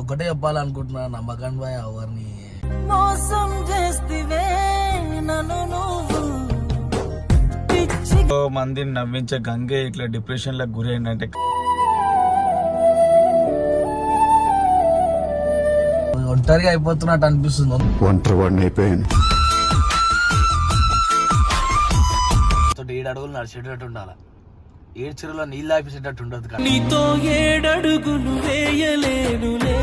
ఒకటే చెప్పాలనుకుంటున్నా నమ్మకం బాయ్ ఎవరిని మోసం ఎంతో మందిని నవ్వించే గంగే ఇట్లా డిప్రెషన్లకు గురైందంటే ఒంటరిగా అయిపోతున్నట్టు అనిపిస్తుంది. ఒంటరి వాడిని అయిపోయాను. తోటి ఏడు అడుగులు నడిచేటట్టు ఉండాలి? ఏడు చెరువులో నీళ్ళు ఆపేసేటట్టు ఉండదు నీతో ఏడడుగులు వేయలేనులే.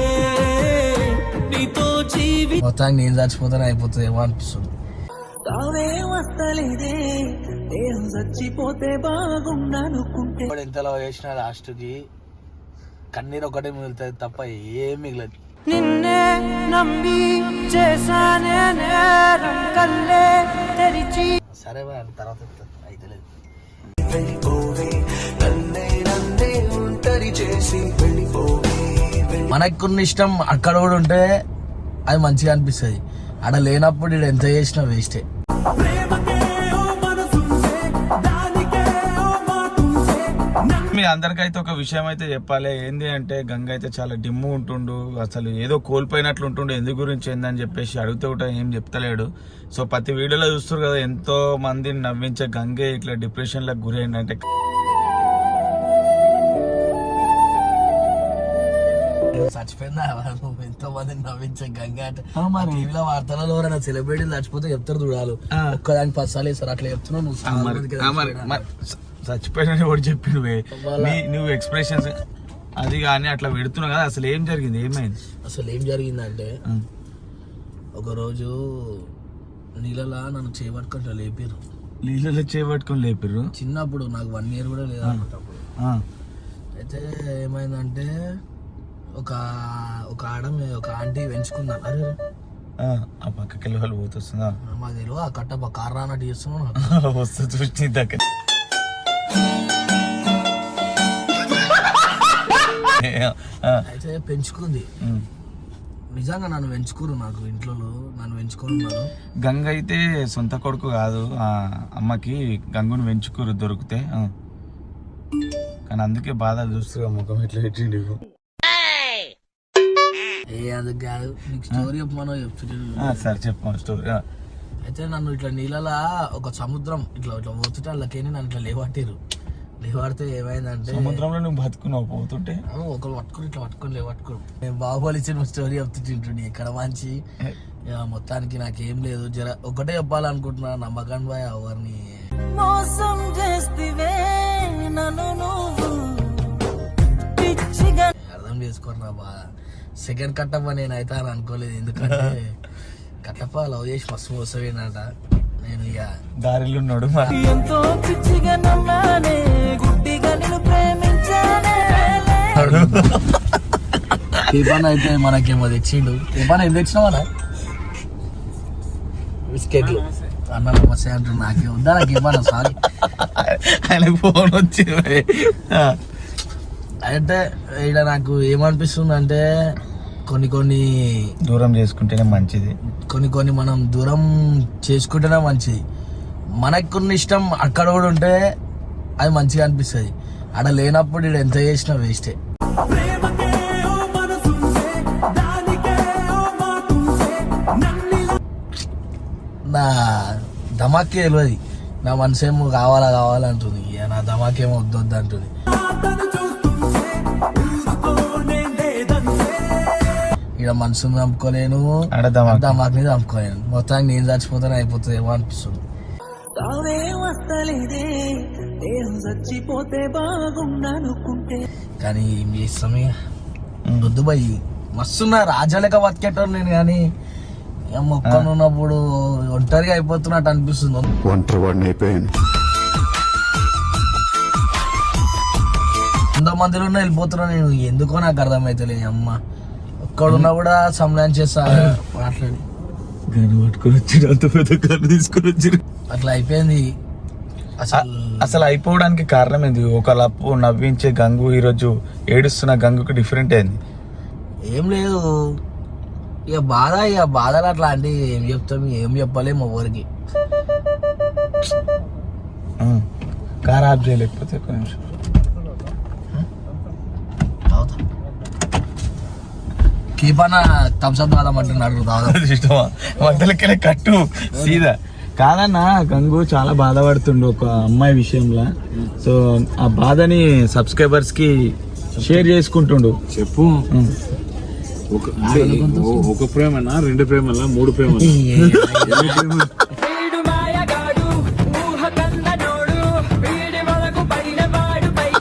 నీతో జీవి మొత్తానికి నేను చచ్చిపోతానే అయిపోతుంది ఏమో అనిపిస్తుంది. తావే వస్తలేదే. నేను చచ్చిపోతే బాగుండనుకుంటే. ఇప్పుడు ఎంతలో చేసిన లాస్ట్కి కన్నీరు ఒకటే మిగులుతుంది తప్ప ఏం మిగలదు. నిన్నే నమ్మి చేశానే నేరం కల్లే తెరిచి సరే అని తర్వాత చెప్తా. అయితలేదు మనకున్న ఇష్టం అక్కడ కూడా ఉంటే అది మంచిగా అనిపిస్తుంది. అక్కడ లేనప్పుడు ఎంత చేసినా వేస్టే మీ అందరికైతే ఒక విషయం అయితే చెప్పాలి. ఏంది అంటే గంగ అయితే చాలా డిమ్ము ఉంటుండు. అసలు ఏదో కోల్పోయినట్లు ఉంటుండు. ఎందు గురించి ఏందని చెప్పేసి అడిగితే కూడా ఏం చెప్తలేడు. సో ప్రతి వీడియోలో చూస్తారు కదా ఎంతో మందిని నవ్వించే గంగే ఇట్లా డిప్రెషన్లకు గురైందంటే చచ్చిపోయిందా నువ్వు ఎంతో మంది నవ్వించే గంగ అంటే. టీవీలో వార్తలలో ఎవరైనా సెలబ్రిటీలు చచ్చిపోతే చెప్తారు చూడాలి. ఒక్కదానికి వేస్తారు. అట్లా చెప్తున్నావు నువ్వు. చచ్చిపోయినని కూడా చెప్పిండు వే. వాళ్ళ- నీ నువ్వు ఎక్స్ప్రెషన్స్ అది కానీ అట్లా పెడుతున్నావు కదా అసలు ఏం జరిగింది? ఏమైంది? అసలు ఏం జరిగిందంటే ఆ, ఒకరోజు నీళ్ళలా నన్ను చేపట్టుకుంటా లేపారు నీళ్ళలో చేపట్టుకొని లేపిర్రు? చిన్నప్పుడు నాకు వన్ ఇయర్ కూడా లేదు అనుకుంటప్పుడు అయితే ఏమైందంటే ఒక ఒక ఆడ ఒక ఆంటీ పెంచుకున్నాను అరే. ఆ, పక్కకి వాళ్ళు పోతొస్తుందా? మాకు తెలియదు ఆ కట్ట కార్ రానట్టు చేస్తున్నాను వస్తే చూసి దగ్గర. అయితే పెంచుకుంది. నిజంగా నన్ను పెంచుకోరు నాకు ఇంట్లో నన్ను పెంచుకున్నారు గంగ అయితే సొంత కొడుకు కాదు ఆ అమ్మకి గంగుని వెంచుకూరు దొరికితే. కానీ అందుకే బాధలు చూస్తుగా ముఖం ఎట్లా పెట్టిండు ఏ అది కాదు నీకు స్టోరీ చెప్పమనో చెప్తున్నాను సరే చెప్పు స్టోరీ. అయితే నన్ను ఇట్లా నీళ్ళలా ఒక సముద్రం ఇట్లా ఇట్లా పోతుంటే వాళ్ళకేని నన్ను ఇట్లా లేవట్టిరు లేవాడితే ఏమైందంటే సముద్రంలో నువ్వు బతుకున్నావు పోతుంటే? ఒకరు పట్టుకుని ఇట్లా పట్టుకొని లేవట్టుకోరు నేను బాహుబలి సినిమా స్టోరీ చెప్తుంటుండే ఇక్కడ మంచి. ఇక మొత్తానికి నాకేం లేదు. జర ఒకటే చెప్పాలనుకుంటున్నా నమ్మకం బాయ్ ఎవరిని. మోసం చేస్తివే నన్ను నువ్వు. పిచ్చిగా అర్థం చేసుకోరు నా బాధ సెకండ్ కట్టప్ప నేను అయితే అని అనుకోలేదు ఎందుకంటే కట్టప్ప లవ్ చేసి మస్తు మోసపోయినట నేను ఇక దారిలో ఉన్నాడు ఎంతో పిచ్చిగా నమ్మానే గుడ్డిగా నిన్ను ప్రేమించానే. టిఫన్ అయితే మనకేమో తెచ్చిండు. టిఫన్ ఏం తెచ్చినావు అన్న? బిస్కెట్లు. అన్న నమస్తే అంటున్నా నాకే వద్దా నాకు ఇవ్వను? సారీ. ఆయన ఫోన్ వచ్చింది. ఆ. అంటే ఇక్కడ నాకు ఏమనిపిస్తుంది అంటే కొన్ని కొన్ని దూరం చేసుకుంటేనే మంచిది. కొన్ని కొన్ని మనం దూరం చేసుకుంటేనే మంచిది. మనకున్న ఇష్టం అక్కడ కూడా ఉంటే అది మంచిగా అనిపిస్తుంది. అక్కడ లేనప్పుడు ఇక్కడ ఎంత చేసినా వేస్టే నా ధమాకే తెలియదు నా మనసేమో కావాలా కావాలంటుంది. ఇక నా ధమాకేమో వద్దు వద్దు అంటుంది. ఇక్కడ మనసుని చంపుకోలేను. ధమాక్ని చంపుకోలేను మొత్తానికి నేను చచ్చిపోతానే అయిపోతుంది ఏమో అనిపిస్తుంది. తావే వస్తలేదే నేను చచ్చిపోతే బాగుండనుకుంటే. కానీ ఏం చేస్తాం ఇక? వద్దు భయ్ మస్తున్నా రాజాలేక బతికేటోడు నేను కానీ ఇక మొక్కను ఉన్నప్పుడు ఒంటరిగా అయిపోతున్నట్టు అనిపిస్తుంది. ఒంటరి వాడిని అయిపోయాను. వంద మందిలో ఉన్నా వెళ్ళిపోతున్నా నేను. ఎందుకో నాకు అర్థమైతలే అమ్మ. ఒక్కడున్నా కూడా సమయం చేస్తా. మాట్లాడి. గన్ను పట్టుకొని వచ్చి అంత పెద్ద గన్ను తీసుకొని వచ్చి అట్లా అయిపోయింది. అసలు అసలు అయిపోవడానికి కారణం ఏంది? ఒక లప్పు నవ్వించే గంగు ఈరోజు ఏడుస్తున్న గంగుకి డిఫరెంట్ అయింది ఏం లేదు. ఇక బాధ ఇక బాధలు అట్లా అంటే ఏం చెప్తాం ఏం చెప్పలేము ఎవరికి. కార్ ఆఫ్ చేయలేకపోతే ఒక కీపన్న థమ్స్అప్ తాగమంటున్నాడు తాగ ఇష్టమా? మధ్యలోకెళ్ళి కట్టు సీదా. కాదన్నా గంగు చాలా బాధపడుతుండు ఒక అమ్మాయి విషయంలో. సో ఆ బాధని సబ్స్క్రైబర్స్కి షేర్ చేసుకుంటుండు. చెప్పు. ఒక అంటే ఓ- ఒక ప్రేమనా రెండు ప్రేమలా మూడు ప్రేమలా?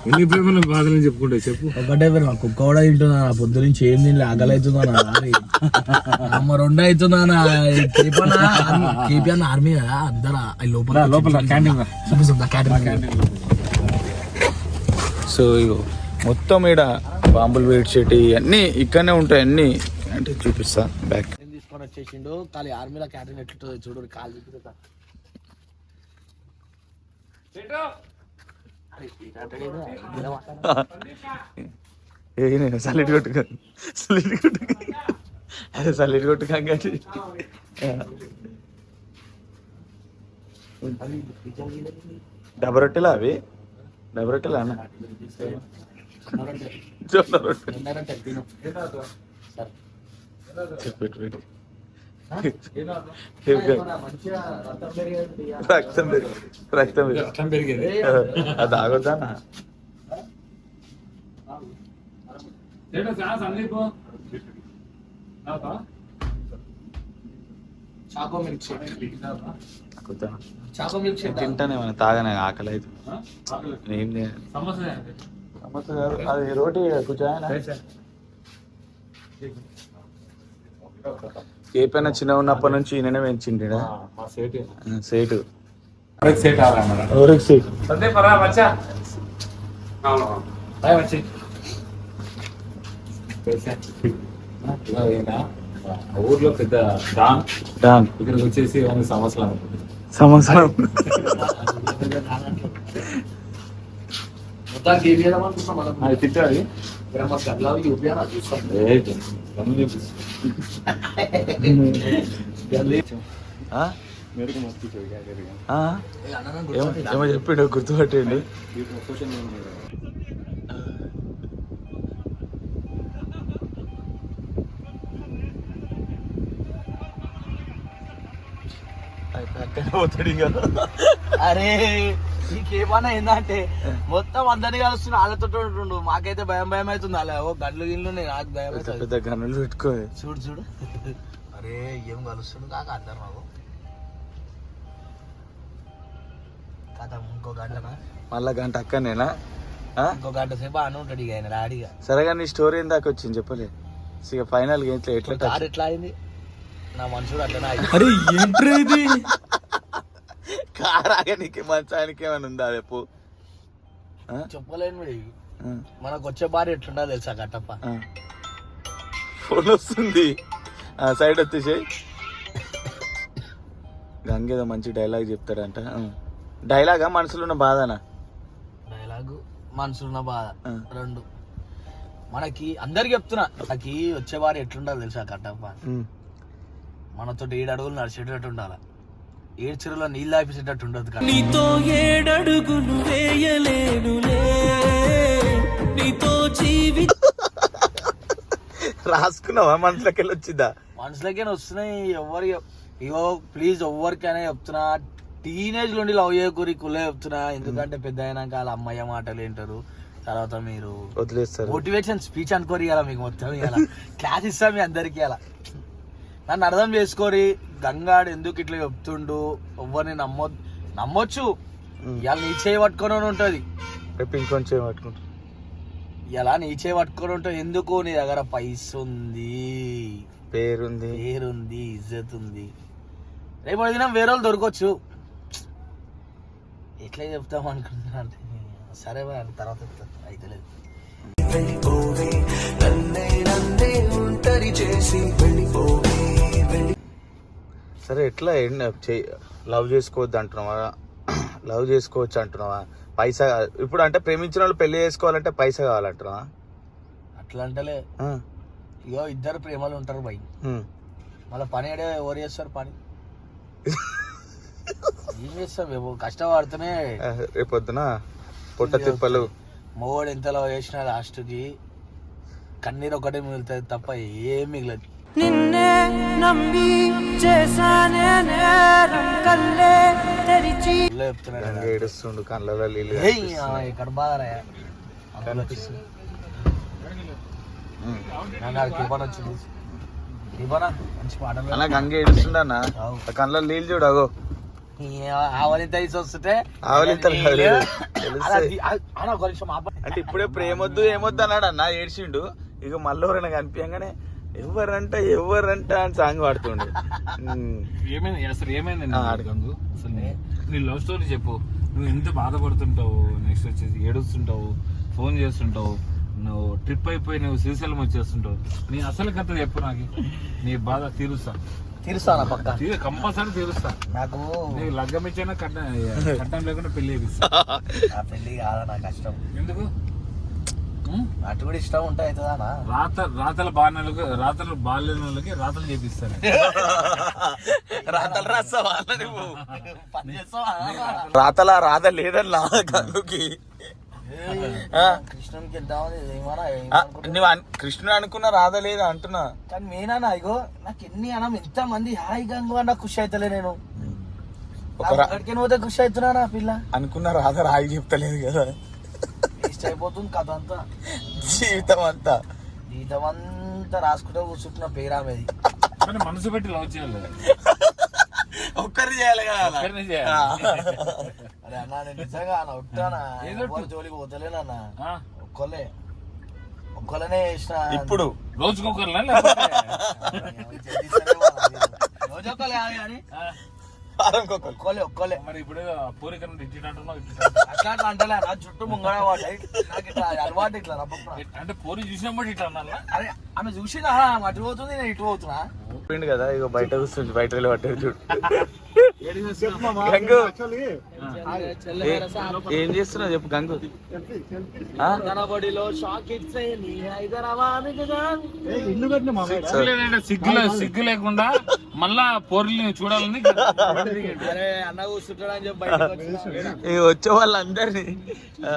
ఎన్ని ప్రేమల బాధలని చెప్పుకుంటే చెప్పు. ఒకటే పేరు కుక్క కూడా తింటున్నా పొద్దు నుంచి ఏం తినలే ఆకలి అవుతుందా అమ్మ రెండు అవుతుందా ఆర్మీ కదా అందరా లోపల లోపల క్యాంటీన్ చూపిస్తుందా క్యాటరింగ్ సో ఇగో మొత్తం ఈడ బాంబులు వేడ్చేటి అన్నీ ఇక్కడనే ఉంటాయి అన్నీ. అంటే చూపిస్తా బ్యాక్ తీసుకొని వచ్చేసిండు? ఖాళీ ఆర్మీలో క్యాటరింగ్ ఎట్లుంటుందో చూడు కాలు చూపిస్తా ఏ నేను సలిట్ కొట్టుకో. సలిట్ కొట్టుకో. అదే సలిట్ కొట్టుకో కానీ డబ్బా రొట్టెలా అవి? డబ్బా రొట్టెలా అన్న? జొన్న చెప్పు పెట్టు, పెట్టు. రక్తం పెరిగి రక్తం పెరిగి. పెరిగేది. అది ఆగొద్దా చాకో మిల్క్ చాకో తింటానే మన తాగనే ఆకలి అయితే. ఏం లేదు సమోసా కాదు, అది రోటీ కూర్చోయన ఏపైనా చిన్న ఉన్నప్పటి నుంచి ఈయననే పెంచిండి మా సేటు. ఊర్లో పెద్ద డాన్. డాన్. ఇక్కడికి వచ్చేసి ఓన్లీ సంవత్సరం సంవత్సరం. మొత్తం కేపీ అనుకుంటున్నాం మనం ఏమో ఏమో చెప్పిండు గుర్తుపట్టండి ఇంకా అరే ఈ కేపాన ఏందంటే మొత్తం అందరినీ కలుస్తున్నా వాళ్ళతో ఉంటుండు. మాకైతే భయం భయం అవుతుంది. అలా ఓ గడ్లు ఉన్నాయి, నాకు భయం పెద్ద గన్నులు పెట్టుకో. చూడు చూడు. అరే ఏం కలుస్తుంది కాక అందరు నాకు కదా ఇంకో గంటనా? మళ్ళా గంట అక్కనేనా ఆ? ఇంకో గంట సేపు అని ఉంటాడు ఇక ఆయన డాడీగా సరే కానీ నీ స్టోరీ ఏం దాకా వచ్చింది చెప్పలే. ఇక ఫైనల్ ఎట్లా ఎట్లా అయింది? నా మనుషుడు అయింది అరే ఏంట్రా ఇది? కార్ ఆగనికి మంచానికి ఏమైనా ఉందా రేపు? చెప్పలేను మనకు వచ్చే భార్య ఎట్లుండో తెలుసా కట్టప్ప. ఫోన్ వస్తుంది. ఆ సైడ్ వచ్చేసి గంగేదో మంచి డైలాగ్ చెప్తాడంట. డైలాగా మనసులో ఉన్న బాధనా? డైలాగు మనసున్న బాధ. ఆ. రెండు. మనకి అందరికి చెప్తున్నా మనకి వచ్చే భార్య ఎట్లుండాలి తెలుసా కట్టప్ప. మనతో ఏడు అడుగులు నడిచేటట్టు ఉండాలి? ఏడు చెరువులో నీళ్ళు ఆపేసేటట్టు ఉండదు నీతో ఏడడుగులు వేయలేనులే. నీతో జీవి రాసుకున్నావా? మనసులోకి వెళ్ళి వచ్చిందా? మనసులకే వస్తున్నాయి ఎవరి ఇగో ప్లీజ్ ఎవరికైనా చెప్తున్నా. టీనేజ్ నుండి లవ్ చేయకూరి కులే చెప్తున్నా. ఎందుకంటే పెద్ద అయినాక వాళ్ళ అమ్మయ్య మాటలు వింటారు. తర్వాత మీరు వదిలేస్తారు. మోటివేషన్ స్పీచ్ అనుకోరు ఇలా మీకు మొత్తం ఇలా క్లాస్ ఇస్తాం మీ అందరికి అలా నన్ను అర్థం చేసుకోరి. గంగాడు ఎందుకు ఇట్లా చెప్తుండు? ఎవరిని నమ్మొ నమ్మొచ్చు. ఇవాళ నీ చేయి పట్టుకొని ఉంటుంది. రేపు ఇంకొంచెం పట్టుకుంటా. ఇలా నీ చేయి పట్టుకొని ఉంటుంది. ఎందుకు? నీ దగ్గర పైస ఉంది పేరుంది. పేరుంది ఇజ్జత్ ఉంది రేపు దినం వేరే వాళ్ళు దొరకవచ్చు ఎట్లా చెప్తాం అనుకుంటున్నా అంటే సరే తర్వాత అయితే లేదు. సరే ఎట్లా లవ్ చేసుకోవద్దు అంటున్నావా? లవ్ చేసుకోవచ్చు అంటున్నావా? పైసా ఇప్పుడు అంటే ప్రేమించిన వాళ్ళు పెళ్ళి చేసుకోవాలంటే పైసా కావాలంటున్నావా? అట్లా అంటలే ఇగో ఇద్దరు ప్రేమలు ఉంటారు బై. ఉమ్. మళ్ళీ పని ఏడే ఎవరు చేస్తారు పని? ఏం చేస్తాం ఏమో కష్టపడుతూనే. రేపొద్దున పొట్ట తిప్పలు. మొగోడు ఎంతలో చేసినా లాస్ట్కి కన్నీరు ఒకటే మిగులుతుంది తప్ప ఏం మిగలదు. నిన్నే నమ్మి చేశానే నేరం కల్లే తెరిచి. ఏడుస్తుండు కళ్ళలో నీళ్ళు ఏయ్, కనిపిస్తున్నాయి. ఆ, ఇక్కడ బాధరా కనిపిస్తుంది. ఉమ్. కిబన్ వచ్చింది కిబనా మంచి పాటలు అన్న గంగ ఏడుస్తుండ అన్న అవు. ఆ కళ్ళలో నీళ్ళు చూడు అగో ఆవలింత తీసి వస్తుంటే ఆవలింతలు కాదు, నీళ్ళు. తెలుస్తాయి. అలా ది- ఆ- అన్న ఒక నిమిషం ఆప అంటే ఇప్పుడే ప్రేమొద్దు ఏమొద్దు అన్నాడు అన్న ఏడ్చిండు ఇక మళ్ళీ ఎవరైనా కనిపించగానే ఎవరంట ఎవరంట అని సాంగ్ పాడుతుండే. ఏమైంది? అసలు ఏమైంది? ఆ, అడగ. గంగు అసలు నీ- నీ లవ్ స్టోరీ చెప్పు. నువ్వు ఎంత బాధపడుతుంటావు? నెక్స్ట్ వచ్చేసి ఏడుస్తుంటావు ఫోన్ చేస్తుంటావు నువ్వు ట్రిప్ అయిపోయి నువ్వు శ్రీశైలం వచ్చేస్తుంటావు. నీ అసలు కథ చెప్పు నాకు. నీ బాధ తీరుస్తా. తీరుస్తానా పక్క. కంపల్సరీ తీరుస్తా. నాకు నీకు లగ్గం ఇచ్చైనా కట్ట కట్టం లేకుండా పెళ్ళి నా పెళ్ళి కాదా నా కష్టం. ఎందుకు? అటు కూడా ఇష్టం ఉంటే అవుతుందానా రాత రాతల బాణాలకు రాతలు వాళ్ళకి రాతలు చేపిస్తాను రాతలు అన్న చేస్తావా? రాతలా రాత లేదన్నా ఏమనుకుంటున్నా? నువ్వు కృష్ణుడు అనుకున్న రాధ లేదా అంటున్నా. కానీ నేనా ఇగో నాకు ఎన్ని అనం ఎంత మంది హాయ్ గంగు అన్న ఖుషి అవుతలే నేను. అక్కడికి పోతే ఖుషి అవుతున్నా నా పిల్ల? అనుకున్న రాధ రాయి చెప్తలేదు కదా. అయిపోతుంది కథ అంతా. జీవితం అంతా జీవితం అంతా రాసుకుంటూ కూర్చుంటున్న పేరామేది. కానీ మనసు పెట్టి లవ్ చేయాలి. ఒక్కరు చేయాలి కదా. ఒక్కరినే చేయాలి. అరే అన్న నేను నిజంగా అన్న ఉంటానా ఏదో ఎవరి జోలికి పోతలేనన్నా ఆ? ఒక్కలే ఒక్కలనే చేసిన ఇప్పుడు. రోజుకొకరులా లేకపోతే? రోజు ఒక్కలే కాదు కానీ వారానికొకరు. ఒక్కలే ఒక్కలే. మరి ఇప్పుడు ఇచ్చినట్టున్నావు అట్లా అట్లా అంటలే నా చుట్టూ ముంగడ నాకు ఇట్లా అలవాటు ఇట్లా అంటే పూరి చూసినప్పుడు ఇట్లా అన్నా అరే ఆమె చూసినా ఆమె అటు పోతుంది నేను ఇటు పోతున్నా. కదా ఇక బయట కూర్చుంది బయట వెళ్ళి పట్టేది చూడు. గంగు. ఏ- చేస్తున్నావు చెప్పు గంగు. ఆ? కనబడిలో షాక్ ఇచ్చే నీ హైదరాబాద్ సో, లేదంటే సిగ్గు సిగ్గు లేకుండా మళ్ళా పోర్లని చూడాలని వచ్చే వాళ్ళందరినీ. ఆ,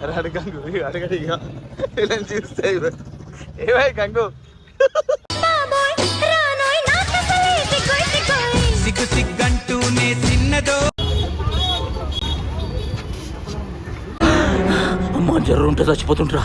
ఇప్పుడే కాలేజీలో ఆ పిల్ల- అన్నాడు, ఈయన పిల్ల. "ఓ కాకా, తిరిగిరావా, ఎటు పోవాలా?" అరే అడు గంగు ఇక అడగడు ఇక ఇలా చూస్తే. ఏమై గంగు సిగ్గు సిగ్గంటూనే చిన్నదో అమ్మ జర్రు ఉంటే చచ్చిపోతుంటరా